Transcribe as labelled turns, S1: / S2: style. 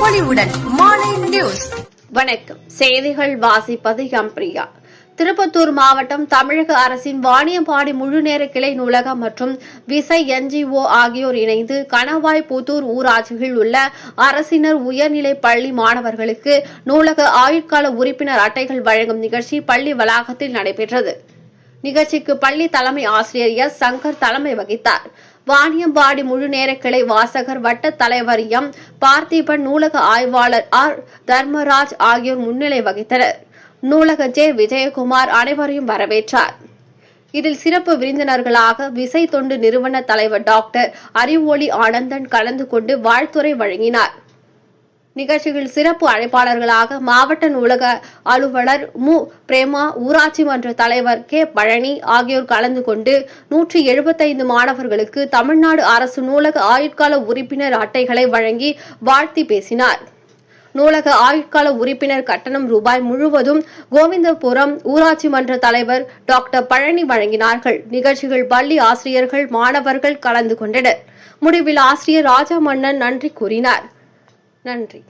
S1: பொலிவுடன் மாலை நியூஸ்.
S2: வணக்கம். செய்திகள் வாசிப்பது எம்பிரியா திருப்பத்தூர் மாவட்டம் தமிழக அரசின் வாணியம்பாடி முழுநேர கிளை நூலகம் மற்றும் விசை என்ஜிஓ ஆகியோர் இணைந்து கணவாய் புத்தூர் ஊராட்சியில் உள்ள அரசினர் உயர்நிலை பள்ளி மாணவர்களுக்கு நூலக ஆயுட்கால உறுப்பினர் அட்டைகள் வழங்கும் நிகழ்ச்சி பள்ளி வளாகத்தில் நடைபெற்றது. நிகழ்ச்சிக்கு பள்ளி தலைமை ஆசிரியர் எஸ். சங்கர் தலைமை வகித்தாா் வாணியம்பாடி முழுநேர கிளை வாசகர் வட்ட தலைவர் எம் பார்த்திபன் நூலக ஆய்வாளர் ஆர் தர்மராஜ் ஆகியோர் முன்னிலை வகித்தனர். நூலக ஜே விஜயகுமார் அனைவரையும் வரவேற்றார். இதில் சிறப்பு விருந்தினர்களாக விசை தொண்டு நிறுவன தலைவர் டாக்டர் அறிவொளி ஆனந்தன் கலந்து கொண்டு வாழ்த்துரை வழங்கினார். நிகழ்ச்சியில் சிறப்பு அழைப்பாளர்களாக மாவட்ட நூலக அலுவலர் மு. பிரேமா ஊராட்சி மன்ற தலைவர் கே. பழனி ஆகியோர் கலந்து கொண்டு நூற்றி எழுபத்தைந்து மாணவர்களுக்கு தமிழ்நாடு அரசு நூலக ஆயுட்கால உறுப்பினர் அட்டைகளை வழங்கி வாழ்த்தி பேசினார். நூலக ஆயுட்கால உறுப்பினர் கட்டணம் ரூபாய் முழுவதும் கோவிந்தபுரம் ஊராட்சி மன்ற தலைவர் டாக்டர் பழனி வழங்கினார்கள். நிகழ்ச்சிகள் பள்ளி ஆசிரியர்கள் மாணவர்கள் கலந்து கொண்டனர். முடிவில் ஆசிரியர் ராஜா மன்னன் நன்றி கூறினார். நன்றி.